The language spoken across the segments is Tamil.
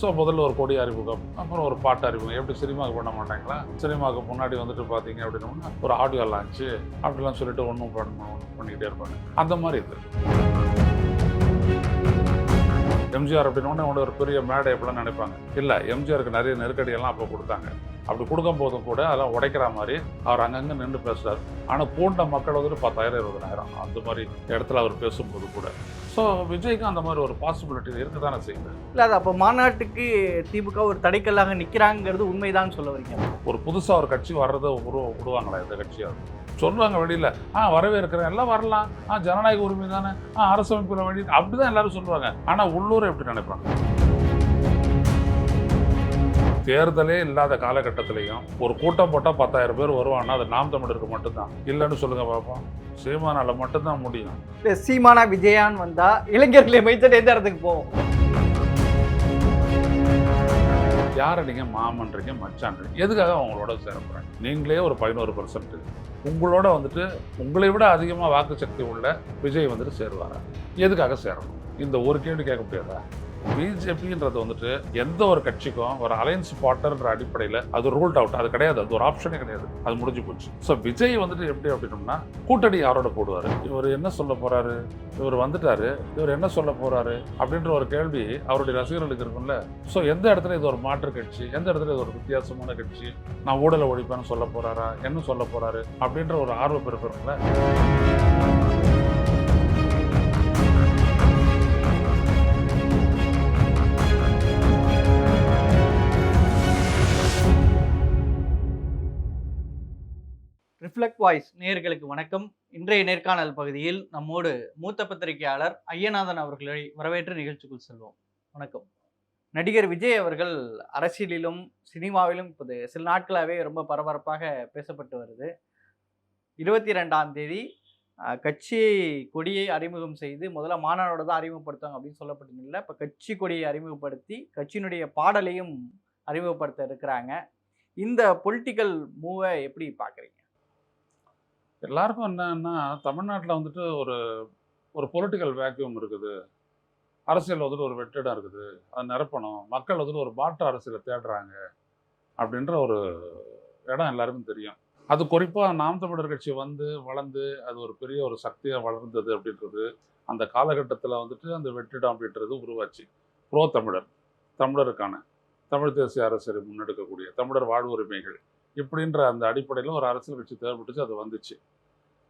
ஸோ முதல்ல ஒரு கொடி அறிமுகம் அப்புறம் ஒரு பாட்டு அறிமுகம். எப்படி சினிமாவுக்கு பண்ண மாட்டாங்களா? சினிமாவுக்கு முன்னாடி வந்துட்டு பார்த்தீங்க அப்படின்னா ஒரு ஆடியோ லான்ச்சு அப்படிலாம் சொல்லிட்டு ஒன்றும் பண்ண ஒன்றும் பண்ணிக்கிட்டே இருப்பாங்க. அந்த மாதிரி இது. எம்ஜிஆர் அப்படின்னா உடனே ஒரு பெரிய மேடை எப்படிலாம் நினைப்பாங்க. இல்லை எம்ஜிஆருக்கு நிறைய நெருக்கடியெல்லாம் அப்போ கொடுத்தாங்க. அப்படி கொடுக்கும் போதும் கூட அதெல்லாம் உடைக்கிற மாதிரி அவர் அங்கங்கே நின்று பேசுறாரு. ஆனால் பூண்ட மக்கள் வந்துட்டு பத்தாயிரம் இருபதாயிரம். அந்த மாதிரி இடத்துல அவர் பேசும்போது கூட. ஸோ விஜய்க்கு அந்த மாதிரி ஒரு பாசிபிலிட்டி இருக்க தானே செய்யுது? இல்லை அது அப்போ மாநாட்டுக்கு திமுக ஒரு தடைக்கல்லாக நிற்கிறாங்கிறது உண்மைதான் சொல்ல வரீங்க. ஒரு புதுசாக ஒரு கட்சி வர்றதை உருவ விடுவாங்களா இந்த கட்சியாக சொல்லுவாங்க வெளியில் ஆ வரவேற்கிறேன் எல்லாம் வரலாம். ஆ ஜனநாயக உரிமை தானே. ஆ அரசமைப்பில் வழி அப்படி தான் எல்லாரும் சொல்லுவாங்க. ஆனால் உள்ளூர் எப்படி நினைப்பாங்க? தேர்தலே இல்லாத காலகட்டத்திலையும் ஒரு கூட்டம் போட்டால் பத்தாயிரம் பேர் வருவாங்கன்னா அது நாம் தமிழருக்கு மட்டும்தான். இல்லைன்னு சொல்லுங்க பார்ப்போம் சீமானால மட்டும்தான் முடியும். சீமானா விஜயான் வந்தா இளைஞர்களை மைத்தட் எந்த இடத்துக்கு போவோம்? யாரை நீங்கள் மாமன்றீங்க மச்சான்றீங்க எதுக்காக அவங்களோட சேர போகிறாங்க நீங்களே ஒரு பதினோரு பர்சன்ட் உங்களோட வந்துட்டு உங்களை விட அதிகமாக வாக்கு சக்தி உள்ள விஜய் வந்துட்டு சேருவாரா? எதுக்காக சேரணும்? இந்த ஒரு கேள்வி கேட்க முடியாதா? பிஜேபின்றது வந்துட்டு எந்த ஒரு கட்சிக்கும் ஒரு அலையன்ஸ் பார்ட்னர்ன்ற அடிப்படையில் அது ரூல்ட் அவுட் அது கிடையாது. அது ஒரு ஆப்ஷனே கிடையாது. அது முடிஞ்சு போச்சு. ஸோ விஜய் வந்துட்டு எப்படி அப்படின்னோம்னா கூட்டணி யாரோட போடுவார்? இவர் என்ன சொல்ல போகிறாரு இவர் வந்துட்டாரு. இவர் என்ன சொல்ல போகிறாரு அப்படின்ற ஒரு கேள்வி அவருடைய ரசிகர்களுக்கு இருக்கும்ல. ஸோ எந்த இடத்துல இது ஒரு மாற்று கட்சி? எந்த இடத்துல இது ஒரு வித்தியாசமான கட்சி? நான் ஊழலை ஒழிப்பேன்னு சொல்ல போகிறாரா என்ன சொல்ல போகிறாரு அப்படின்ற ஒரு ஆர்வம் இருக்கும்ல. ரிஃப்ளெக்ட் வாய்ஸ் நேயர்களுக்கு வணக்கம். இன்றைய நேர்காணல் பகுதியில் நம்மோடு மூத்த பத்திரிகையாளர் ஐயநாதன் அவர்களை வரவேற்று நிகழ்ச்சிக்குள் செல்வோம். வணக்கம். நடிகர் விஜய் அவர்கள் அரசியலிலும் சினிமாவிலும் இப்போது சில நாட்களாகவே ரொம்ப பரபரப்பாக பேசப்பட்டு வருது. இருபத்தி ரெண்டாம் தேதி கட்சி கொடியை அறிமுகம் செய்து முதல்ல மாநாடோட தான் அறிமுகப்படுத்துவாங்க அப்படின்னு சொல்லப்பட்டதில்லை இப்போ கட்சி கொடியை அறிமுகப்படுத்தி கட்சியினுடைய பாடலையும் அறிமுகப்படுத்த இருக்கிறாங்க. இந்த பொலிட்டிக்கல் மூவை எப்படி பார்க்குறீங்க? எல்லாருக்கும் என்னன்னா தமிழ்நாட்டில் வந்துட்டு ஒரு ஒரு பொலிட்டிக்கல் வேக்யூம் இருக்குது. அரசியல் வந்துட்டு ஒரு வெற்றிடம் இருக்குது. அதை நிரப்பணும். மக்கள் வந்துட்டு ஒரு மாற்று அரசியலை தேடுறாங்க அப்படின்ற ஒரு இடம் எல்லாருக்கும் தெரியும். அது குறிப்பாக நாம் தமிழர் கட்சி வந்து வளர்ந்து அது ஒரு பெரிய ஒரு சக்தியாக வளர்ந்தது அப்படின்றது அந்த காலகட்டத்தில் வந்துட்டு அந்த வெற்றிடம் அப்படின்றது உருவாச்சு. ப்ரோ தமிழர் தமிழருக்கான தமிழ் தேசிய அரசியலை முன்னெடுக்கக்கூடிய தமிழர் வாழ்வுரிமைகள் இப்படின்ற அந்த அடிப்படையில் ஒரு அரசியல் கட்சி தேவைப்பட்டுச்சு அது வந்துச்சு.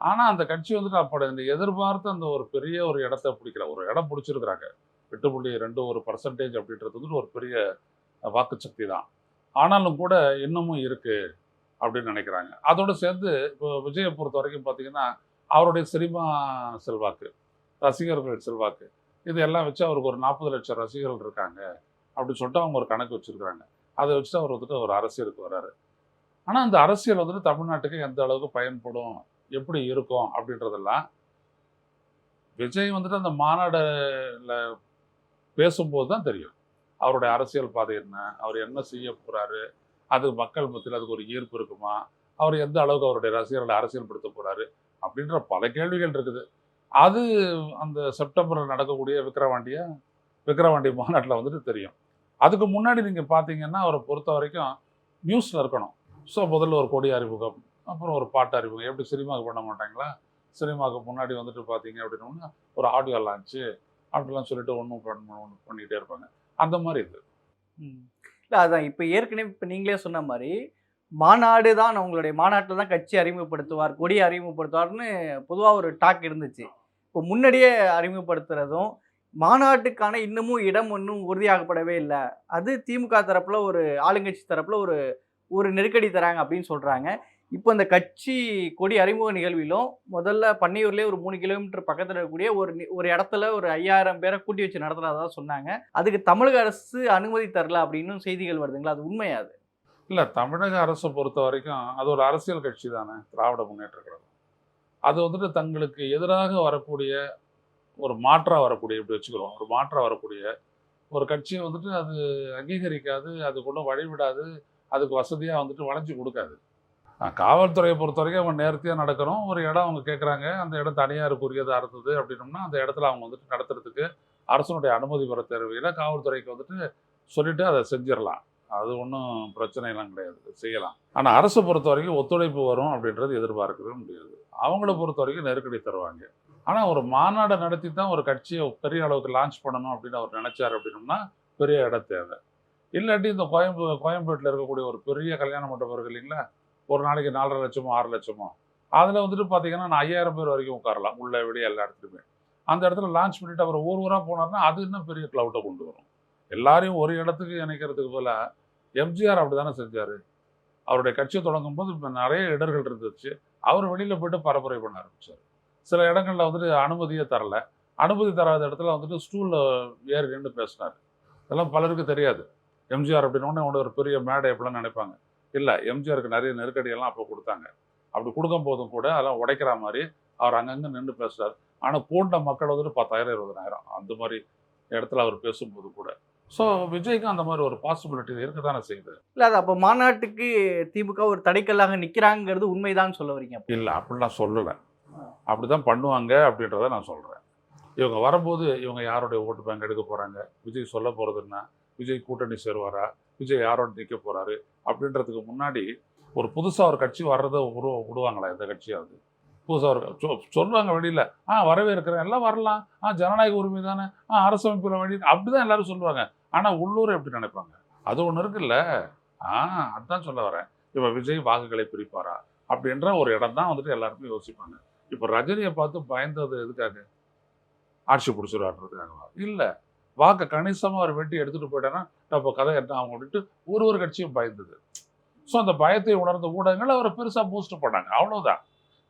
ஆனால் அந்த கட்சி வந்துட்டு அப்படி இந்த எதிர்பார்த்த அந்த ஒரு பெரிய ஒரு இடத்த பிடிக்கல. ஒரு இடம் பிடிச்சிருக்கிறாங்க. எட்டு புள்ளி ரெண்டு ஒரு பர்சன்டேஜ் அப்படின்றது வந்துட்டு ஒரு பெரிய வாக்குச்சக்தி தான். ஆனாலும் கூட இன்னமும் இருக்குது அப்படின்னு நினைக்கிறாங்க. அதோடு சேர்ந்து இப்போ விஜயை பொறுத்த வரைக்கும் பார்த்தீங்கன்னா அவருடைய சினிமா செல்வாக்கு ரசிகர்கள் செல்வாக்கு இது எல்லாம் வச்சு அவருக்கு ஒரு நாற்பது லட்சம் ரசிகர்கள் இருக்காங்க அப்படின்னு சொல்லிட்டு அவங்க ஒரு கணக்கு வச்சுருக்கிறாங்க. அதை வச்சுட்டு அவர் வந்துட்டு ஒரு அரசியலுக்கு வர்றாரு. ஆனால் அந்த அரசியல் வந்துட்டு தமிழ்நாட்டுக்கு எந்த அளவுக்கு பயன்படும் எப்படி இருக்கும் அப்படின்றதெல்லாம் விஜய் வந்துட்டு அந்த மாநாடில் பேசும்போது தான் தெரியும். அவருடைய அரசியல் பாதை என்ன? அவர் என்ன செய்ய போகிறாரு அது மக்கள் மத்தியில் அதுக்கு ஒரு ஈர்ப்பு இருக்குமா? அவர் எந்த அளவுக்கு அவருடைய ரசிகர்களை அரசியல்படுத்த போகிறாரு அப்படின்ற பல கேள்விகள் இருக்குது. அது அந்த செப்டம்பரில் நடக்கக்கூடிய விக்ரவாண்டியை விக்ரவாண்டி மாநாட்டில் வந்துட்டு தெரியும். அதுக்கு முன்னாடி நீங்கள் பார்த்தீங்கன்னா அவரை பொறுத்த வரைக்கும் நியூஸில் இருக்கணும். ஸோ முதல்ல ஒரு கொடி அறிமுகம். அப்புறம் ஒரு பாட்டு அறிமுகம். எப்படி சினிமாவுக்கு பண்ண மாட்டாங்களா? சினிமாவுக்கு முன்னாடி வந்துட்டு பார்த்தீங்க அப்படின்னா ஒரு ஆடியோ லான்ச்சு அப்படிலாம் சொல்லிட்டு ஒன்றும் பண்ண ஒன்று பண்ணிக்கிட்டே இருப்பாங்க. அந்த மாதிரி இது. இல்லை அதான் இப்போ ஏற்கனவே இப்போ நீங்களே சொன்ன மாதிரி மாநாடு தான் உங்களுடைய மாநாட்டில் தான் கட்சி அறிமுகப்படுத்துவார் கொடி அறிமுகப்படுத்துவார்னு பொதுவாக ஒரு டாக் இருந்துச்சு. இப்போ முன்னாடியே அறிமுகப்படுத்துறதும் மாநாட்டுக்கான இன்னமும் இடம் ஒன்றும் உறுதியாகப்படவே இல்லை. அது திமுக தரப்பில் ஒரு ஆளுங்கட்சி தரப்பில் ஒரு ஒரு நெருக்கடி தராங்க அப்படின்னு சொல்கிறாங்க இப்போ இந்த கட்சி கொடி அறிமுக நிகழ்விலும் முதல்ல பன்னியூர்லேயே ஒரு மூணு கிலோமீட்டர் பக்கத்தில் இருக்கக்கூடிய ஒரு ஒரு இடத்துல ஒரு ஐயாயிரம் பேரை கூட்டி வச்சு நடத்துகிறதா சொன்னாங்க. அதுக்கு தமிழக அரசு அனுமதி தரல அப்படின்னு செய்திகள் வருதுங்களா? அது உண்மையா அது? இல்லை தமிழக அரசை பொறுத்த வரைக்கும் அது ஒரு அரசியல் கட்சி தானே திராவிட முன்னேற்ற கழகம். அது வந்துட்டு தங்களுக்கு எதிராக வரக்கூடிய ஒரு மாற்றாக வரக்கூடிய இப்படி வச்சுக்கிறோம் ஒரு மாற்றாக வரக்கூடிய ஒரு கட்சியை வந்துட்டு அது அங்கீகரிக்காது அதுக்குள்ளே வழிவிடாது அதுக்கு வசதியாக வந்துட்டு வளைஞ்சு கொடுக்காது. காவல்துறையை பொறுத்த வரைக்கும் அவங்க நேர்த்தியாக நடக்கணும். ஒரு இடம் அவங்க கேட்குறாங்க அந்த இடம் தனியாருக்குரியதாக இருந்தது அப்படின்னோம்னா அந்த இடத்துல அவங்க வந்துட்டு நடத்துறதுக்கு அரசனுடைய அனுமதி பெற தேவையில் காவல்துறைக்கு வந்துட்டு சொல்லிட்டு அதை செஞ்சிடலாம். அது ஒன்றும் பிரச்சனைலாம் கிடையாது. செய்யலாம். ஆனால் அரசை பொறுத்த வரைக்கும் ஒத்துழைப்பு வரும் அப்படின்றது எதிர்பார்க்கவே முடியாது. அவங்கள பொறுத்த வரைக்கும் நெருக்கடி தருவாங்க. ஆனால் ஒரு மாநாடை நடத்தி தான் ஒரு கட்சியை பெரிய அளவுக்கு லான்ச் பண்ணணும் அப்படின்னு அவர் நினச்சார் அப்படின்னோம்னா பெரிய இடம் தேவை. இல்லாட்டி இந்த கோயம்பு கோயம்பேட்டில் இருக்கக்கூடிய ஒரு பெரிய கல்யாண மண்டபம் இருக்கு இல்லைங்களா? ஒரு நாளைக்கு நாலரை லட்சமோ ஆறு லட்சமோ. அதில் வந்துட்டு பார்த்தீங்கன்னா நான் ஐயாயிரம் பேர் வரைக்கும் உட்காரலாம். உள்ள வெளியே எல்லா இடத்துலையுமே. அந்த இடத்துல லான்ச் பண்ணிட்டு அவர் ஊர் ஊராக போனார்னா அது இன்னும் பெரிய க்ளவுட்டை கொண்டு வரும். எல்லாரையும் ஒரு இடத்துக்கு இணைக்கிறதுக்கு போல எம்ஜிஆர் அப்படி தானே செஞ்சார்? அவருடைய கட்சியை தொடங்கும் போது இப்போ நிறைய இடர்கள் இருந்துச்சு. அவர் வெளியில் போயிட்டு பரப்புரை பண்ண ஆரம்பித்தார் சில இடங்களில் வந்துட்டு அனுமதியே தரல. அனுமதி தராத இடத்துல வந்துட்டு ஸ்டூலில் ஏறி நின்று பேசினார். இதெல்லாம் பலருக்கு தெரியாது. எம்ஜிஆர் அப்படின்னோடனே ஒரு பெரிய மேடை எப்படிலாம் நினைப்பாங்க? இல்லை எம்ஜிஆருக்கு நிறைய நெருக்கடியெல்லாம் அப்போ கொடுத்தாங்க. அப்படி கொடுக்கும் போதும் கூட அதெல்லாம் உடைக்கிற மாதிரி அவர் அங்கங்கே நின்று பேசுறார். ஆனால் கூண்ட மக்கள் வந்துட்டு பத்தாயிரம் இருபதாயிரம் அந்த மாதிரி இடத்துல அவர் பேசும்போது கூட. ஸோ விஜய்க்கும் அந்த மாதிரி ஒரு பாசிபிலிட்டி இருக்க தானே செய்யுது? இல்ல அது அப்போ மாநாட்டுக்கு திமுக ஒரு தடைக்கல்லாக நிக்கிறாங்கிறது உண்மைதான் சொல்ல வரீங்க இல்லை அப்படிலாம் சொல்லலை. அப்படி தான் பண்ணுவாங்க அப்படின்றத நான் சொல்கிறேன் இவங்க வரும்போது இவங்க யாருடைய ஓட்டு பேங்க் எடுக்க போகிறாங்க விஜய் சொல்ல போகிறதுன்னா விஜய் கூட்டணி சேருவாரா? விஜய் யாரோட நிற்க போகிறாரு அப்படின்றதுக்கு முன்னாடி ஒரு புதுசாக ஒரு கட்சி வர்றதை உருவ விடுவாங்களா எந்த கட்சியாவது? புதுசாக ஒரு சொல்லுவாங்க வெளியில். ஆ வரவே இருக்கிறேன். எல்லாம் வரலாம். ஆ ஜனநாயக உரிமை தானே. ஆ அரசமைப்பில் வழி அப்படி தான் எல்லாரும் சொல்லுவாங்க. ஆனால் உள்ளூர் எப்படி நினைப்பாங்க? அது ஒன்று இருக்குல்ல. ஆ அதுதான் சொல்ல வரேன். இப்போ விஜய் வாக்குகளை பிரிப்பாரா? அப்படின்ற ஒரு இடம் தான் வந்துட்டு எல்லாருமே யோசிப்பாங்க. இப்போ ரஜினியை பார்த்து பயந்தது எதுக்காக? ஆட்சி பிடிச்சிருவாருன்றதுக்காகவா? இல்லை. வாக்கை கணிசமாக அவர் வெட்டி எடுத்துகிட்டு போயிட்டேன்னா நம்ம கதை என்ன? அவங்க அப்படின்ட்டு ஒரு ஒரு கட்சியும் பயந்தது. ஸோ அந்த பயத்தை உணர்ந்த ஊடகங்கள் அவரை பெருசாக பூஸ்ட் பண்ணாங்க. அவ்வளோதான்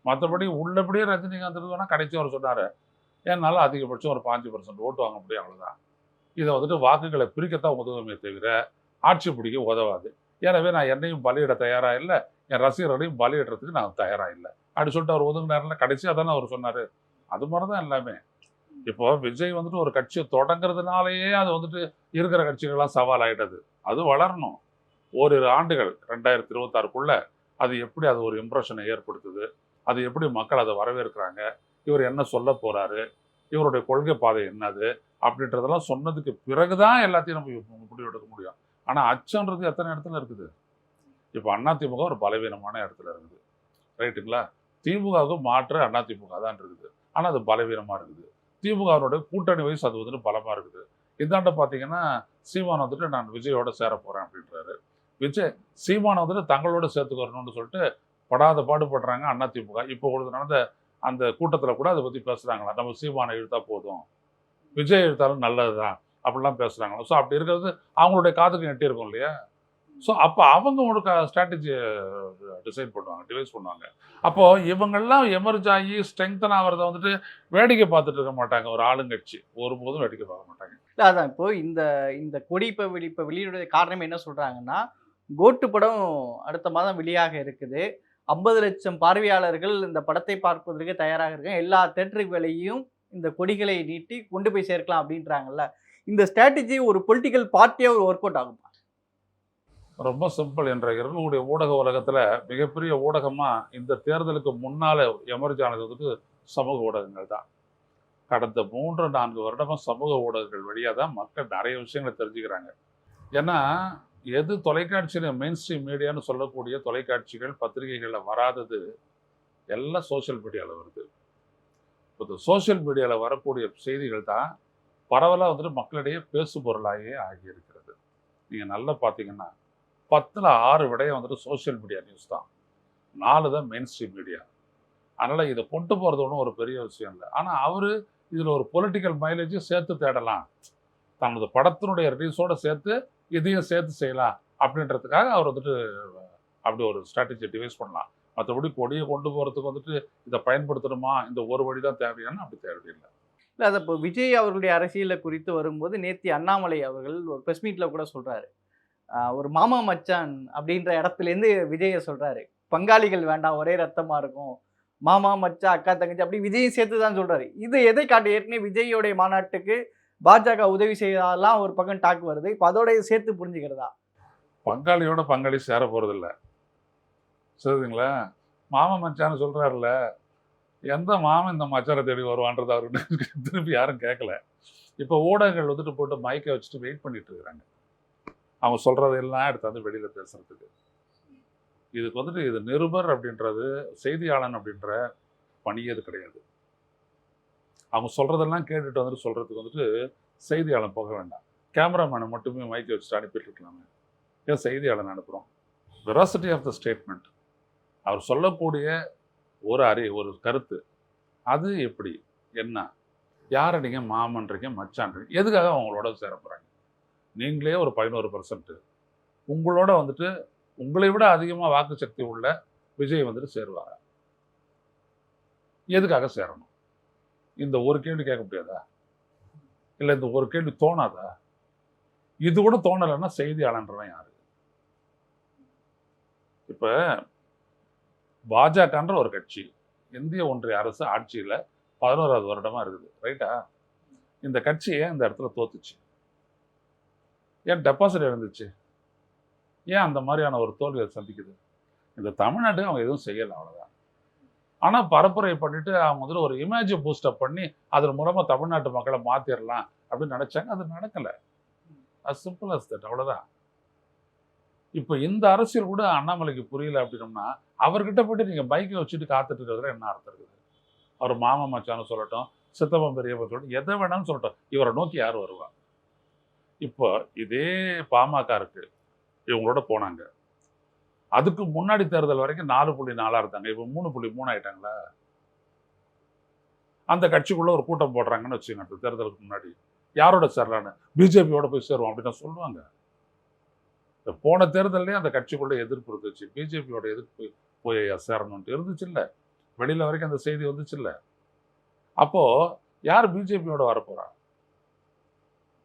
மற்றபடி உள்ளபடியே ரஜினிகாந்த் இருந்தோன்னா கடைசி அவர் சொன்னார் என்னால் அதிகபட்சம் ஒரு பாஞ்சு பர்சன்ட் ஓட்டு வாங்க முடியும் அவ்வளோதான் இதை வந்துட்டு வாக்குகளை பிரிக்கத்தான் உதவுமே தவிர ஆட்சி பிடிக்க உதவாது. எனவே நான் என்னையும் பலியிட தயாராக இல்லை என் ரசிகர்களையும் பலியிடுறதுக்கு நான் தயாராக இல்லை. அப்படி சொல்லிட்டு அவர் ஒதுங்கினார்ல கடைசியாக தானே அவர் சொன்னார். அது மாதிரி தான் எல்லாமே. இப்போ விஜய் வந்துட்டு ஒரு கட்சியை தொடங்குறதுனாலேயே அது வந்துட்டு இருக்கிற கட்சிகள்லாம் சவால் ஆயிட்டது அது வளரணும். ஓரிரு ஆண்டுகள் ரெண்டாயிரத்தி இருபத்தாறுக்குள்ள அது எப்படி அது ஒரு இம்ப்ரெஷனை ஏற்படுத்துது? அது எப்படி மக்கள் அதை வரவேற்கிறாங்க? இவர் என்ன சொல்ல போறாரு? இவருடைய கொள்கை பாதை என்னது? அப்படின்றதெல்லாம் சொன்னதுக்கு பிறகுதான் எல்லாத்தையும் நம்ம முடிவு எடுக்க முடியும். ஆனால் அச்சம்ன்றது எத்தனை இடத்துல இருக்குது? இப்போ அதிமுக ஒரு பலவீனமான இடத்துல இருக்குது. ரைட்டுங்களா? திமுகவுக்கு மாற்று அதிமுக தான் இருக்குது. ஆனால் அது பலவீனமாக இருக்குது. திமுகவினுடைய கூட்டணி வயசு அது வந்துட்டு பலமா இருக்குது. இந்தாண்ட பார்த்தீங்கன்னா சீமான் வந்துட்டு நான் விஜயோட சேர போறேன் அப்படின்றாரு. விஜய் சீமான் வந்துட்டு தங்களோட சேர்த்துக்கிறணும்னு சொல்லிட்டு படாத பாடுபடுறாங்க அண்ணா திமுக. இப்போ கொடுத்து நடந்த அந்த கூட்டத்தில் கூட அதை பற்றி பேசுகிறாங்களா நம்ம சீமானை இழுத்தா போதும். விஜய் இழுத்தாலும் நல்லதுதான். அப்படிலாம் பேசுகிறாங்களா ஸோ அப்படி இருக்கிறது அவங்களுடைய காதுக்கு நெட்டி இருக்கும் இல்லையா? ஸோ அப்போ அவங்க ஒரு ஸ்ட்ராட்டஜி டிசைட் பண்ணுவாங்க டிவைஸ் பண்ணுவாங்க. அப்போது இவங்கெல்லாம் எமர்ஜ் ஆகி ஸ்ட்ரெங்தன் ஆகிறத வந்துட்டு வேடிக்கை பார்த்துட்டு இருக்க மாட்டாங்க. ஒரு ஆளுங்கட்சி ஒருபோதும் வேடிக்கை பார்க்க மாட்டாங்க. இல்லை அதான். இப்போது இந்த இந்த கொடி இப்போ வெளி இப்போ வெளியிடுறது காரணம் என்ன சொல்கிறாங்கன்னா கோட்டு படம் அடுத்த மாதம் வெளியாக இருக்குது. ஐம்பது லட்சம் பார்வையாளர்கள் இந்த படத்தை பார்ப்பதற்கு தயாராக இருக்காங்க. எல்லா தேட்டர்களையும் இந்த கொடிகளை நீட்டி கொண்டு போய் சேர்க்கலாம் அப்படின்றாங்கல்ல. இந்த ஸ்ட்ராட்டஜி ஒரு பொலிட்டிக்கல் பார்ட்டியாக ஒரு ஒர்க் அவுட் ஆகும்? ரொம்ப சிம்பிள் என்ற இருக்கக்கூடிய ஊடக உலகத்தில் மிகப்பெரிய ஊடகமாக இந்த தேர்தலுக்கு முன்னால் எமர்ஜ் ஆனது வந்துட்டு சமூக ஊடகங்கள் தான். கடந்த மூன்று நான்கு வருடமாக சமூக ஊடகங்கள் வழியாக தான் மக்கள் நிறைய விஷயங்களை தெரிஞ்சுக்கிறாங்க. ஏன்னா எது தொலைக்காட்சியில மெயின் ஸ்ட்ரீம் மீடியான்னு சொல்லக்கூடிய தொலைக்காட்சிகள் பத்திரிகைகளில் வராதது எல்லாம் சோஷியல் மீடியாவில் வருது. இப்போ இந்த சோஷியல் மீடியாவில் வரக்கூடிய செய்திகள் தான் பரவலாக வந்துட்டு மக்களிடையே பேசு பொருளாகவே ஆகியிருக்கிறது. நீங்கள் நல்லா பார்த்தீங்கன்னா பத்தில் ஆறு விடயம் வந்துட்டு சோஷியல் மீடியா நியூஸ் தான். நாலு தான் மெயின் ஸ்ட்ரீம் மீடியா அதனால் இதை கொண்டு போகிறது ஒன்றும் ஒரு பெரிய விஷயம் இல்லை. ஆனால் அவர் இதில் ஒரு பொலிட்டிக்கல் மைலேஜும் சேர்த்து தேடலாம். தனது படத்தினுடைய ரிலீஸோடு சேர்த்து இதையும் சேர்த்து செய்யலாம் அப்படின்றதுக்காக அவர் வந்துட்டு அப்படி ஒரு ஸ்ட்ராட்டஜி டிவைஸ் பண்ணலாம். மற்றபடி கொடியை கொண்டு போகிறதுக்கு வந்துட்டு இதை பயன்படுத்தணுமா? இந்த ஒரு வழி தான் தேவையான அப்படி தேவையில்லை இல்லை அது இப்போ விஜய் அவர்களுடைய அரசியலை குறித்து வரும்போது நேத்தி அண்ணாமலை அவர்கள் ஒரு ப்ரெஸ் மீட்டில் கூட சொல்கிறாரு ஒரு மாமா மச்சான் அப்படின்ற இடத்துலேருந்து விஜயை சொல்கிறாரு பங்காளிகள் வேண்டாம் ஒரே ரத்தமாக இருக்கும். மாமா மச்சான் அக்கா தங்கச்சி அப்படி விஜயும் சேர்த்து தான் சொல்கிறாரு இது எதை காட்டு? ஏற்கனவே விஜயோடைய மாநாட்டுக்கு பாஜக உதவி செய்யலாம் ஒரு பக்கம் டாக் வருது. இப்போ அதோடைய சேர்த்து புரிஞ்சுக்கிறதா? பங்காளியோட பங்காளி சேர போகிறதில்ல சரிங்களா? மாமா மச்சான்னு சொல்கிறாருல எந்த மாமன் இந்த மச்சாரை தேடி வருவான்றது அவருக்கு திருப்பி யாரும் கேட்கல இப்போ ஊடகங்கள் வந்துட்டு போட்டு மைக்கை வச்சுட்டு வெயிட் பண்ணிட்டு இருக்கிறாங்க. அவங்க சொல்கிறதெல்லாம் எடுத்து வந்து வெளியில் பேசுறதுக்கு. இதுக்கு வந்துட்டு இது நிருபர் அப்படின்றது செய்தியாளன் அப்படின்ற பணியே இது கிடையாது. அவங்க சொல்கிறதெல்லாம் கேட்டுட்டு வந்துட்டு சொல்கிறதுக்கு வந்துட்டு செய்தியாளன் போக வேண்டாம். கேமராமேனை மட்டுமே மைக்கை வச்சுட்டு அனுப்பிட்டு இருக்கலாமே ஏன் செய்தியாளன் அனுப்புகிறோம் வெராசிட்டி ஆஃப் த ஸ்டேட்மெண்ட் அவர் சொல்லக்கூடிய ஒரு அறி ஒரு கருத்து. அது எப்படி? என்ன? யாரை நீங்கள் மாமன்றீங்க மச்சான்றீங்க? எதுக்காக அவங்களோட சேர போகிறாங்க நீங்களே ஒரு பதினோரு பர்சன்ட்டு உங்களோட வந்துட்டு உங்களை விட அதிகமாக வாக்கு சக்தி உள்ள விஜய் வந்துட்டு சேருவாங்க. எதுக்காக சேரணும்? இந்த ஒரு கேள்வி கேட்க முடியாதா? இல்லை இந்த ஒரு கேள்வி தோணாதா? இது கூட தோணலைன்னா செய்தியாளன்றவன் யாரு? இப்போ பாஜகன்ற ஒரு கட்சி இந்திய ஒன்றிய அரசு ஆட்சியில் பதினோராவது வருடமா இருக்குது. ரைட்டா? இந்த கட்சியை இந்த இடத்துல தோத்துச்சு. ஏன் டெபாசிட் இழந்துச்சு ஏன் அந்த மாதிரியான ஒரு தோல்வியை சந்திக்குது? இந்த தமிழ்நாட்டுக்கு அவங்க எதுவும் செய்யலை அவ்வளோதான் ஆனால் பரப்புரை பண்ணிட்டு அவங்க வந்து ஒரு இமேஜை பூஸ்டப் பண்ணி அதன் மூலமாக தமிழ்நாட்டு மக்களை மாற்றிடலாம் அப்படின்னு நினச்சாங்க. அது நடக்கலை. அது சிம்பிள் அஸ் தட் அவ்வளோதான் இப்போ இந்த அரசியல் கூட அண்ணாமலைக்கு புரியல அப்படின்னோம்னா அவர்கிட்ட போயிட்டு நீங்கள் பைக்கை வச்சுட்டு காத்துட்டு இருக்கிறதுல என்ன அர்த்தம் இருக்குது? அவர் மாமா மச்சான்னு சொல்லட்டும் சித்தப்பன் பெரியப்பன் சொல்லட்டும் எதை வேணாலும் சொல்லட்டும். இவரை நோக்கி யார் வருவா? இப்போ இதே பாமக இருக்கு. இவங்களோட போனாங்க. அதுக்கு முன்னாடி தேர்தல் வரைக்கும் நாலு புள்ளி நாலா இருந்தாங்க. இப்போ மூணு புள்ளி மூணு ஆயிட்டாங்களா? அந்த கட்சிக்குள்ள ஒரு கூட்டம் போடுறாங்கன்னு வச்சுக்கோங்க. அந்த தேர்தலுக்கு முன்னாடி. யாரோட சேரலான்னு பிஜேபியோட போய் சேருவோம் அப்படின்னு சொல்லுவாங்க. போன தேர்தல்லையும் அந்த கட்சிக்குள்ள எதிர்ப்பு இருந்துச்சு. பிஜேபியோட எதிர்ப்பு போய் சேரணும்ட்டு இருந்துச்சு இல்லை. வெளியில வரைக்கும் அந்த செய்தி வந்துச்சு இல்லை. அப்போ யார் பிஜேபியோட வரப்போறா?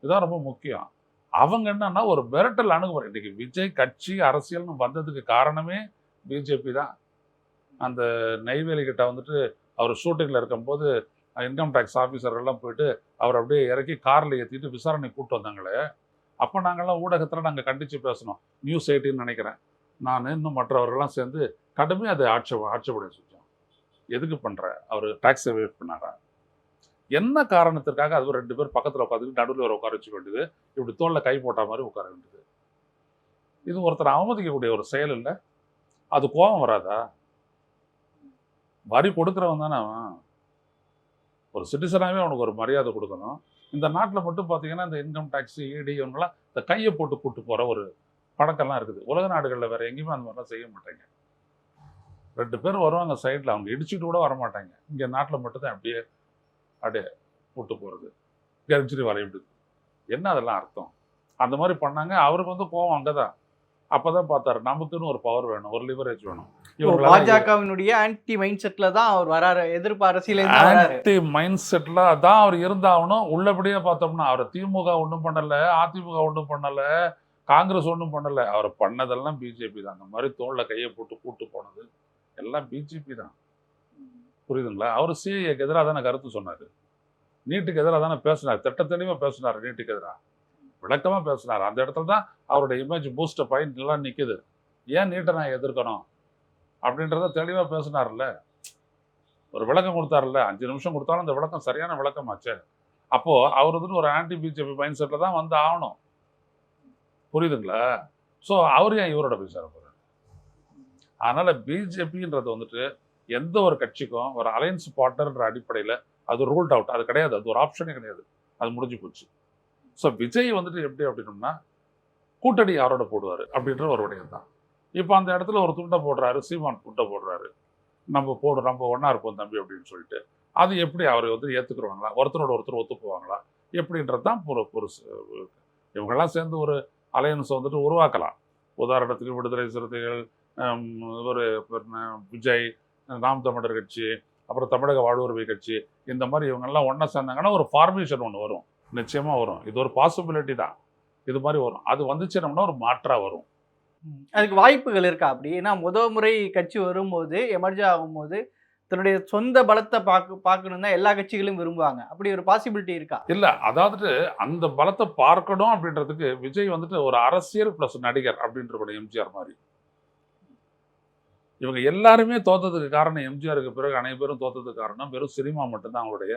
இதுதான் ரொம்ப முக்கியம். அவங்க என்னன்னா ஒரு மிரட்டல் அணுகுமுறை. இன்றைக்கி விஜய் கட்சி அரசியல்னு வந்ததுக்கு காரணமே பிஜேபி தான். அந்த நெய்வேலி கிட்ட வந்துட்டு அவர் ஷூட்டிங்கில் இருக்கும்போது இன்கம் டேக்ஸ் ஆஃபீஸர்கள்லாம் போயிட்டு அவர் அப்படியே இறக்கி காரில் ஏற்றிட்டு விசாரணை கூப்பிட்டு வந்தாங்களே. அப்போ நாங்கள்லாம் ஊடகத்தில் நாங்கள் கண்டித்து பேசணும். நியூஸ் எயிட்டின்னு நினைக்கிறேன். நான் இன்னும் மற்றவர்கள்லாம் சேர்ந்து கடுமையாக அதை ஆட்சேப ஆட்சேபனை செஞ்சோம். எதுக்கு பண்ணுற அவர் டேக்ஸ் எவேட் பண்ணாரா? என்ன காரணத்திற்காக அது ரெண்டு பேர் பக்கத்தில் உட்காந்துட்டு நடுவில் ஒரு உட்கார வச்சுக்க வேண்டியது? இப்படி தோளில் கை போட்ட மாதிரி உட்கார வேண்டியது. இது ஒருத்தர் அவமதிக்கக்கூடிய ஒரு செயல் இல்லை. அது கோபம் வராதா? வரி கொடுக்குறவன் தானே அவன். ஒரு சிட்டிசனாகவே அவனுக்கு ஒரு மரியாதை கொடுக்கணும். இந்த நாட்டில் மட்டும் பார்த்தீங்கன்னா இந்த இன்கம் டேக்ஸ் இடி இவங்கெல்லாம் இந்த கையை போட்டு கூட்டு போகிற ஒரு பழக்கம்லாம் இருக்குது. உலக நாடுகளில் வேறு எங்கேயுமே அந்த மாதிரிலாம் செய்ய மாட்டாங்க. ரெண்டு பேர் வருவாங்க சைடில் அவங்க இடிச்சுட்டு கூட வர மாட்டாங்க இங்கே நாட்டில் மட்டும்தான். அப்படியே அப்படியே கூட்டு போகிறது கரிச்சிட்டு வரையிடுது என்ன அதெல்லாம் அர்த்தம்? அந்த மாதிரி பண்ணாங்க. அவருக்கு வந்து கோவம் அங்கே தான் அப்போ தான் பார்த்தாரு நமக்குன்னு ஒரு பவர் வேணும் ஒரு லிவரேஜ் வேணும். பாஜகவினுடைய ஆன்டி மைண்ட் செட்ல தான் அவர் வராரு எதிர்ப்பு அரசியல ஆன்டி மைண்ட் செட்ல அதான் அவர் இருந்தாகணும். உள்ளபடியே பார்த்தோம்னா அவரை திமுக ஒன்றும் பண்ணல அதிமுக ஒன்றும் பண்ணல காங்கிரஸ் ஒன்றும் பண்ணல. அவர் பண்ணதெல்லாம் பிஜேபி தான். அந்த மாதிரி தோல்ல கையை போட்டு கூட்டு போனது எல்லாம் பிஜேபி தான். புரியுதுங்களா? அவர் சிஏக்கு எதிராக தானே கருத்து சொன்னார். நீட்டுக்கு எதிராக தானே பேசினார். திட்ட பேசினார் நீட்டுக்கு எதிராக விளக்கமாக பேசினார். அந்த இடத்துல தான் அவருடைய இமேஜ் பூஸ்ட் பாயிண்ட் நல்லா நிற்குது ஏன் நீட்டை நான் எதிர்க்கணும்? அப்படின்றத தெளிவாக பேசினார்ல ஒரு விளக்கம் கொடுத்தாருல்ல. அஞ்சு நிமிஷம் கொடுத்தாலும் அந்த விளக்கம் சரியான விளக்கமாச்சு. அப்போ அவர் வந்துட்டு ஒரு ஆன்டி பிஜேபி மைண்ட் செட்டில் தான் வந்து ஆகணும். புரியுதுங்களா? ஸோ அவர் ஏன் இவரோட போய் சேர போறாரு பிஜேபின்றது வந்துட்டு எந்த ஒரு கட்சிக்கும் ஒரு அலையன்ஸ் பார்ட்னர்ன்ற அடிப்படையில் அது ரூல்ட் அவுட் அது கிடையாது. அது ஒரு ஆப்ஷனே கிடையாது. அது முடிஞ்சு போச்சு. ஸோ விஜய் வந்துட்டு எப்படி அப்படின்னோம்னா கூட்டணி யாரோட போடுவார் அப்படின்ற ஒரு விடயம் தான் இப்போ அந்த இடத்துல ஒரு துண்டை போடுறாரு சீமான் துண்டை போடுறாரு. நம்ம போடு நம்ம ஒன்றா இருப்போம் தம்பி அப்படின்னு சொல்லிட்டு அது எப்படி அவர் வந்து ஏற்றுக்குருவாங்களா ஒருத்தரோட ஒருத்தர் ஒத்துக்குவாங்களா எப்படின்றது தான் ஒரு ஒரு இவங்கெல்லாம் சேர்ந்து ஒரு அலையன்ஸை வந்துட்டு உருவாக்கலாம். உதாரணத்துக்கு விடுதலை சிறுத்தைகள் ஒரு விஜய் நாம் தமிழர் கட்சி அப்புறம் தமிழக வாழ்வுரிமை கட்சி இந்த மாதிரி இவங்கெல்லாம் ஒன்றா சேர்ந்தாங்கன்னா ஒரு ஃபார்மேஷன் ஒன்று வரும். நிச்சயமாக வரும். இது ஒரு பாசிபிலிட்டி தான். இது மாதிரி வரும். அது வந்துச்சுனோம்னா ஒரு மாற்றா வரும். அதுக்கு வாய்ப்புகள் இருக்கா அப்படி? ஏன்னா முதல் முறை கட்சி வரும்போது எமர்ஜி ஆகும்போது தன்னுடைய சொந்த பலத்தை பார்க்க பார்க்கணும் தான் எல்லா கட்சிகளும் விரும்புவாங்க. அப்படி ஒரு பாசிபிலிட்டி இருக்கா? இல்ல. அதாவது அந்த பலத்தை பார்க்கணும் அப்படின்றதுக்கு விஜய் வந்துட்டு ஒரு அரசியல் பிளஸ் நடிகர் அப்படின்ற எம்ஜிஆர் மாதிரி. இவங்க எல்லாருமே தோத்ததுக்கு காரணம் எம்ஜிஆருக்கு பிறகு அனைவரும் தோத்ததுக்கு காரணம் வெறும் சினிமா மட்டும்தான் அவங்களுடைய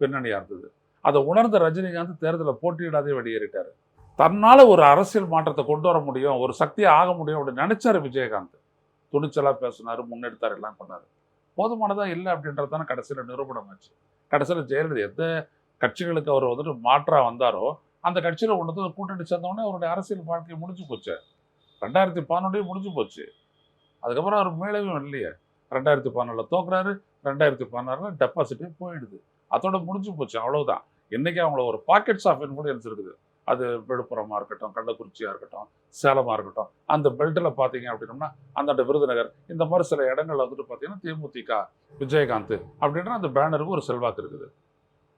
பின்னணியாக இருந்தது அதை உணர்ந்த ரஜினிகாந்த் தேர்தலில் போட்டியிடாதே வெளியேறிட்டார். தன்னால் ஒரு அரசியல் மாற்றத்தை கொண்டு வர முடியும் ஒரு சக்தியை ஆக முடியும் அப்படின்னு நினைச்சாரு விஜயகாந்த். துணிச்சலாக பேசினார் முன்னெடுத்தார் எல்லாம் பண்ணார். போதுமானதாக இல்லை அப்படின்றது தானே கடைசியில் நிரூபணம் ஆச்சு. கடைசியில் ஜெயலலிதா எந்த கட்சிகளுக்கு அவர் வந்துட்டு மாற்றாக வந்தாரோ அந்த கட்சியில் கொண்டு வந்து கூட்டணி சேர்ந்தவொடனே அவருடைய அரசியல் வாழ்க்கை முடிஞ்சு போச்சு. ரெண்டாயிரத்தி பதினொன்றே முடிஞ்சு போச்சு. அதுக்கப்புறம் அவர் மேலவும் இல்லையே ரெண்டாயிரத்தி பதினாலில் தோக்குறாரு ரெண்டாயிரத்தி பதினாறுல டெபாசிட்டே போயிடுது. அதோட முடிஞ்சு போச்சு அவ்வளவுதான். இன்னைக்கு அவங்கள ஒரு பாக்கெட்ஸ் ஆஃப் இன்ஃப்ளூயன்ஸ் இருக்குது. அது விழுப்புரமாக இருக்கட்டும் கள்ளக்குறிச்சியாக இருக்கட்டும் சேலமாக இருக்கட்டும் அந்த பெல்ட்டில் பார்த்தீங்க அப்படின்னோம்னா அந்தாண்ட விருதுநகர் இந்த மாதிரி சில இடங்கள்ல வந்துட்டு பார்த்தீங்கன்னா தேமுதிக விஜயகாந்த் அப்படின்ற அந்த பேனருக்கு ஒரு செல்வாக்கு இருக்குது.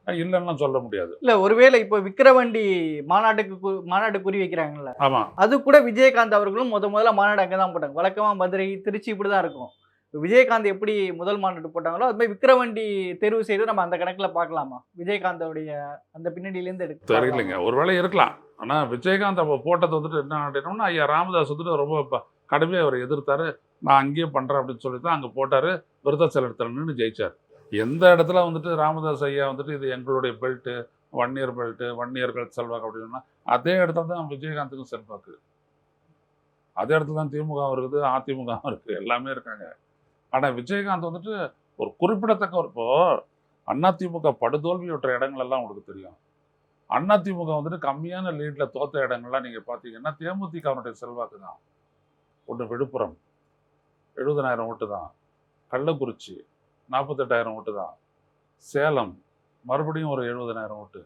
இல்லைன்னா சொல்ல முடியாது. இல்ல ஒருவேளை இப்போ விக்கிரவாண்டி மாநாட்டுக்கு மாநாடு குறி வைக்கிறாங்கல்ல. ஆமா. அது கூட விஜயகாந்த் அவர்களும் முத முதல்ல மாநாடு அங்கே தான் போட்டாங்க. வழக்கமா மதுரை திருச்சி இப்படி தான் இருக்கும். விஜயகாந்த் எப்படி முதல் மாநாடு போட்டாங்களோ அது மாதிரி விக்கிரவாண்டி தேர்வு செய்து நம்ம அந்த கணக்குல பார்க்கலாமா? விஜயகாந்தோடைய அந்த பின்னணியிலேருந்து எடுத்து தெரியலைங்க. ஒருவேளை இருக்கலாம். ஆனா விஜயகாந்த் அப்போ போட்டது வந்துட்டு என்ன அப்படின்னோம்னா ஐயா ராமதாஸ் வந்துட்டு ரொம்ப ப- கடுமையா அவர் எதிர்த்தாரு. நான் அங்கேயே பண்றேன் அப்படின்னு சொல்லி தான் அங்க போட்டாரு. விருதாச்சலத்தில் நின்று ஜெயிச்சார். எந்த இடத்துல வந்துட்டு ராமதாஸ் ஐயா வந்துட்டு இது எங்களுடைய belt one year belt one இயர்கள் செல்வாக்கு அப்படின்னா அதே இடத்துல தான் விஜயகாந்துக்கும் செல்வாக்கு. அதே இடத்துல தான் திமுக இருக்குது அதிமுக இருக்குது எல்லாமே இருக்காங்க. ஆனால் விஜயகாந்த் வந்துட்டு ஒரு குறிப்பிடத்தக்க ஒரு இப்போ அதிமுக படுதோல்வியுற்ற இடங்கள் எல்லாம் உங்களுக்கு தெரியும். அதிமுக வந்துட்டு கம்மியான லீடில் தோத்த இடங்கள்லாம் நீங்கள் பாத்தீங்கன்னா தேமுதிகவுடைய செல்வாக்கு தான். ஒன்று விழுப்புரம் எழுபதனாயிரம் ஓட்டு தான். கள்ளக்குறிச்சி நாற்பத்தெட்டாயிரம் ஓட்டு தான். சேலம் மறுபடியும் ஒரு எழுபதனாயிரம் ஓட்டு.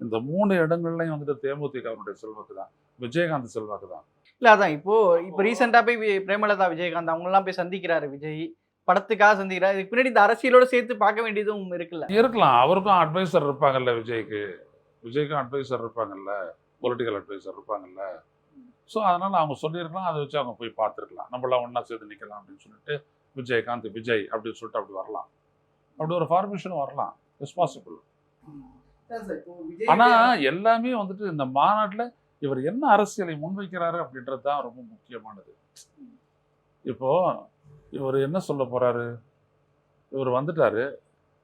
இந்த மூணு இடங்கள்லையும் வந்துட்டு தேமுதிகவுடைய செல்வாக்கு தான். விஜயகாந்த் செல்வாக்கு தான். இல்ல அதான் இப்போ இப்போ ரீசெண்டா போய் பிரேமலதா விஜயகாந்த் அவங்க எல்லாம் போய் சந்திக்கிறாரு விஜய். படத்துக்காக சந்திக்கிறாரு. இதுக்கு பின்னாடி இந்த அரசியலோட சேர்த்து பார்க்க வேண்டியதும் இருக்குல்ல. இருக்கலாம். அவருக்கும் அட்வைசர் இருப்பாங்கல்ல விஜய்க்கு. விஜய்க்கும் அட்வைசர் இருப்பாங்கல்ல. பொலிட்டிக்கல் அட்வைசர் இருப்பாங்கல்ல. ஸோ அதனால அவங்க சொல்லியிருக்கலாம். அதை வச்சு அவங்க போய் பார்த்துருக்கலாம். நம்மளாம் ஒன்றா சேர்ந்து நிற்கலாம் அப்படின்னு சொல்லிட்டு விஜயகாந்த் விஜய் அப்படின்னு சொல்லிட்டு அப்படி வரலாம். அப்படி ஒரு ஃபார்மேஷன் வரலாம். இட்ஸ் பாசிபிள் ஆனா எல்லாமே வந்துட்டு இந்த மாநாட்டுல இவர் என்ன அரசியலை முன்வைக்கிறாரு அப்படின்றது தான் ரொம்ப முக்கியமானது. இப்போ இவர் என்ன சொல்ல போறாரு? இவர் வந்துட்டாரு.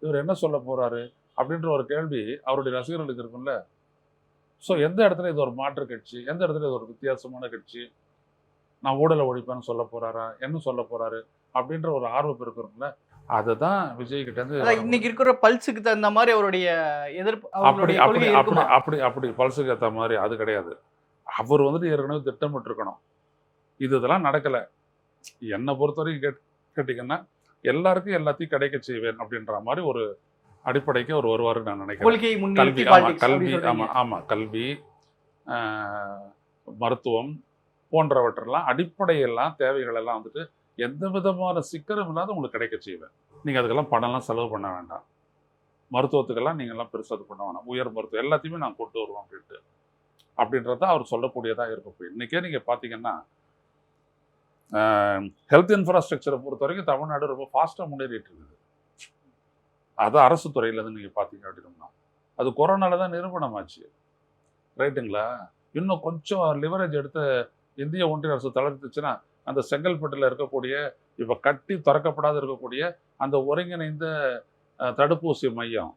இவர் என்ன சொல்ல போறாரு? அப்படின்ற ஒரு கேள்வி அவருடைய ரசிகர்களுக்கு இருக்கும்ல. ஸோ எந்த இடத்துல இது ஒரு மாற்று கட்சி? எந்த இடத்துல இது ஒரு வித்தியாசமான கட்சி? நான் ஊடலை ஒழிப்பேன்னு சொல்ல போறாரா? என்ன சொல்ல போறாரு? அப்படின்ற ஒரு ஆர்வம் இருக்கும்ல அதை தான் விஜய் கிட்ட இருந்து இன்னைக்கு இருக்கிற பல்ஸுக்கு தகுந்த மாதிரி அவருடைய எதிர்ப்பு அப்படி அப்படி அப்படி அப்படி அப்படி பல்ஸுக்கு ஏற்ற மாதிரி அது கிடையாது. அவர் வந்துட்டு ஏற்கனவே திட்டமிட்டு இருக்கணும் இது இதெல்லாம் நடக்கல. என்னை பொறுத்த வரைக்கும் கேட் கேட்டிங்கன்னா எல்லாருக்கும் எல்லாத்தையும் கிடைக்க செய்வேன் அப்படின்ற மாதிரி ஒரு அடிப்படைக்கு அவர் வருவாருன்னு நான் நினைக்கிறேன். கல்வி முன்னிறுத்தி ஆமா politics கல்வி அப்படி ஆமா சொல்றீங்க. ஆமா கல்வி மருத்துவம் போன்றவற்றெல்லாம் அடிப்படையெல்லாம் தேவைகள் எல்லாம் வந்துட்டு எந்த விதமான சிக்கலும் இல்லாத உங்களுக்கு கிடைக்க செய்வேன். நீங்க அதுக்கெல்லாம் பணம்லாம் செலவு பண்ண வேண்டாம். மருத்துவத்துக்கெல்லாம் நீங்கள்லாம் பெருசாக பண்ண வேணாம். உயர் மருத்துவம் எல்லாத்தையுமே நான் கொண்டு வருவோம் அப்படின்ட்டு. அப்படின்றது தான் அவர் சொல்லக்கூடியதாக இருக்கும் இப்போ இன்னைக்கே நீங்க பார்த்தீங்கன்னா ஹெல்த் இன்ஃப்ராஸ்ட்ரக்சரை பொறுத்த வரைக்கும் தமிழ்நாடு ரொம்ப ஃபாஸ்ட்டாக முன்னேறிட்டு இருக்குது. அது அரசு துறையிலேருந்து நீங்கள் பார்த்தீங்க அப்படின்னா அது கொரோனால தான் நிரூபணமாச்சு. ரைட்டுங்களா? இன்னும் கொஞ்சம் லிவரேஜ் எடுத்து இந்திய ஒன்றிய அரசு தளர்த்துச்சுன்னா அந்த செங்கல்பட்டில் இருக்கக்கூடிய இப்போ கட்டி திறக்கப்படாத இருக்கக்கூடிய அந்த ஒருங்கிணைந்த தடுப்பூசி மையம்.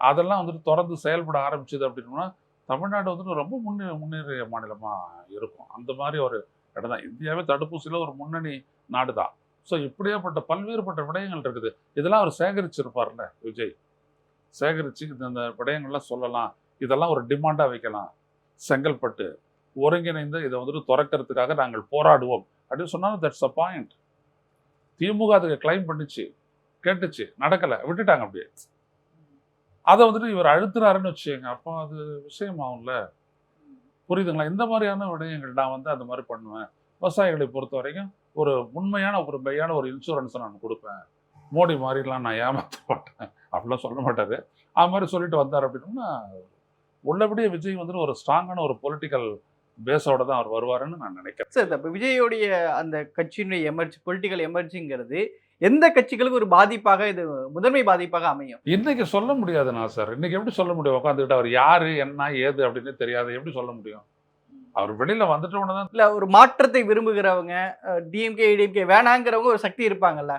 அதெல்லாம் வந்துட்டு தொடர்ந்து செயல்பட ஆரம்பிச்சது அப்படின்னா தமிழ்நாடு வந்துட்டு ரொம்ப முன்னே முன்னேறிய மாநிலமாக இருக்கும். அந்த மாதிரி ஒரு இடம் தான் இந்தியாவே தடுப்பூசியில் ஒரு முன்னணி நாடு தான் ஸோ இப்படியேப்பட்ட பல்வேறுபட்ட விடயங்கள் இருக்குது. இதெல்லாம் அவர் சேகரிச்சிருப்பார்ல விஜய். சேகரித்து இந்த இந்த விடயங்கள்லாம் சொல்லலாம். இதெல்லாம் ஒரு டிமாண்டாக வைக்கலாம். செங்கல்பட்டு ஒருங்கிணைந்து இதை வந்துட்டு திறக்கிறதுக்காக நாங்கள் போராடுவோம். அப்படின்னு சொன்னாலும் தட்ஸ் அ பாயிண்ட் திமுக அதுக்கு கிளைம் பண்ணிச்சு கேட்டுச்சு நடக்கலை விட்டுட்டாங்க அப்படியே. அதை வந்துட்டு இவர் அழுத்துறாருன்னு வச்சுக்கோங்க. அப்போ அது விஷயமாகும்ல. புரியுதுங்களா? இந்த மாதிரியான விடயங்கள் நான் வந்து அந்த மாதிரி பண்ணுவேன். விவசாயிகளை பொறுத்த வரைக்கும் ஒரு உண்மையான ஒரு மெய்யான ஒரு இன்சூரன்ஸை நான் கொடுப்பேன். மோடி மாதிரிலாம் நான் ஏமாற்ற மாட்டேன். அப்படிலாம் சொல்ல மாட்டாரு. அது மாதிரி சொல்லிட்டு வந்தார் அப்படின்னா உள்ளபடியே விஜய் வந்துட்டு ஒரு ஸ்ட்ராங்கான ஒரு பொலிட்டிக்கல் பேஸோட தான் அவர் வருவாருன்னு நான் நினைக்கிறேன். சார் இப்போ விஜயோடைய அந்த கட்சியினுடைய எமர்ஜி பொலிட்டிக்கல் எமர்ஜிங்கிறது எந்த கட்சிகளுக்கு ஒரு பாதிப்பாக இது முதன்மை பாதிப்பாக அமையும்? இன்னைக்கு சொல்ல முடியாது நான் சார். இன்னைக்கு எப்படி சொல்ல முடியும்? உட்காந்துக்கிட்டு அவர் யாரு என்ன ஏது அப்படின்னு தெரியாது. எப்படி சொல்ல முடியும்? அவர் வெளியில வந்துட்ட தான் இல்ல ஒரு மாற்றத்தை விரும்புகிறவங்க டிஎம்கே ஏடிஎம்கே வேணாங்கிறவங்க ஒரு சக்தி இருப்பாங்கல்ல.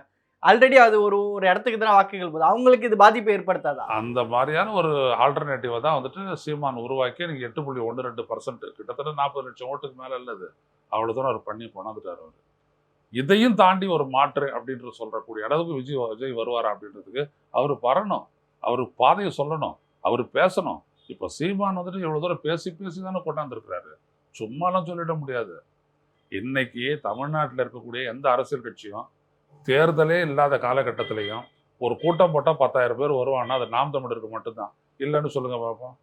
ஆல்ரெடி அது ஒரு ஒரு இடத்துக்கு தான் வாக்குகள் போகுது. அவங்களுக்கு இது பாதிப்பை ஏற்படுத்தாதா? அந்த மாதிரியான ஒரு ஆல்டர்னேட்டிவை தான் வந்துட்டு சீமான் உருவாக்கி நீங்கள் எட்டு புள்ளி ஒன்று ரெண்டு பர்சன்ட் கிட்டத்தட்ட நாற்பது லட்சம் ஓட்டுக்கு மேலே இல்லது அவ்வளோ தூரம் அவர் பண்ணி கொண்டாந்துட்டார் அவர். இதையும் தாண்டி ஒரு மாற்று அப்படின்ற சொல்கிறக்கூடிய அளவுக்கு விஜய் விஜய் வருவார் அப்படின்றதுக்கு அவர் வரணும். அவர் பாதையை சொல்லணும். அவர் பேசணும். இப்போ சீமான் வந்துட்டு இவ்வளோ தூரம் பேசி பேசி தானே கொண்டாந்துருக்கிறாரு. சும்மாலாம் சொல்லிட முடியாது. இன்னைக்கு தமிழ்நாட்டில் இருக்கக்கூடிய எந்த அரசியல் கட்சியும் தேர்தலே இல்லாத காலகட்டத்திலையும் ஒரு கூட்டம் போட்டால் பத்தாயிரம் பேர் வருவான்னா அது நாம் தமிழருக்கு மட்டும்தான். இல்லைன்னு சொல்லுங்க பார்ப்போம்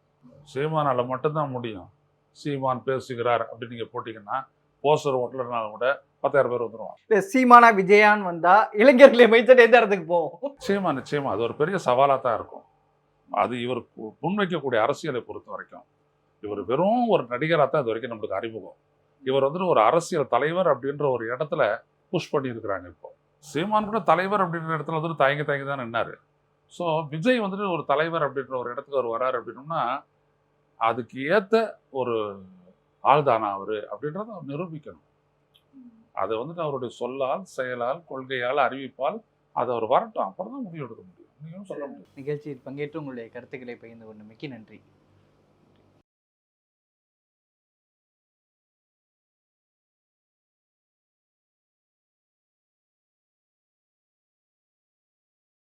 சீமானால மட்டும்தான் முடியும். சீமான் பேசுகிறார் அப்படின்னு நீங்கள் போட்டிங்கன்னா போஸ்டர் ஓட்டலனாலும் கூட பத்தாயிரம் பேர் வந்துருவான் இல்ல சீமானா விஜயான் வந்தா இளைஞர்களை மைத்தட் எந்த இடத்துக்கு போகும் நிச்சயமா நிச்சயமா அது ஒரு பெரிய சவாலாக தான் இருக்கும். அது இவர் முன்வைக்கக்கூடிய அரசியலை பொறுத்த வரைக்கும் இவர் வெறும் ஒரு நடிகராக தான் இது வரைக்கும் நம்மளுக்கு அறிமுகம். இவர் வந்துட்டு ஒரு அரசியல் தலைவர் அப்படின்ற ஒரு இடத்துல புஷ் பண்ணியிருக்கிறாங்க இப்போ. சீமான் கூட தலைவர் அப்படின்ற இடத்துல வந்துட்டு தயங்கி தயங்கி தான் நின்னார். ஸோ விஜய் வந்துட்டு ஒரு தலைவர் அப்படின்ற ஒரு இடத்துக்கு அவர் வராரு அப்படின்னோம்னா அதுக்கு ஏற்ற ஒரு ஆள்தானா அவர் அப்படின்றத அவர் நிரூபிக்கணும். அதை வந்துட்டு அவருடைய சொல்லால் செயலால் கொள்கையால் அறிவிப்பால் அதை அவர் வரட்டும். அப்புறம் தான் முடிவு எடுக்க முடியும். சொல்ல முடியும். நிகழ்ச்சியில் பங்கேற்று உங்களுடைய கருத்துக்களை பகிர்ந்து கொண்டு மிக்க நன்றி.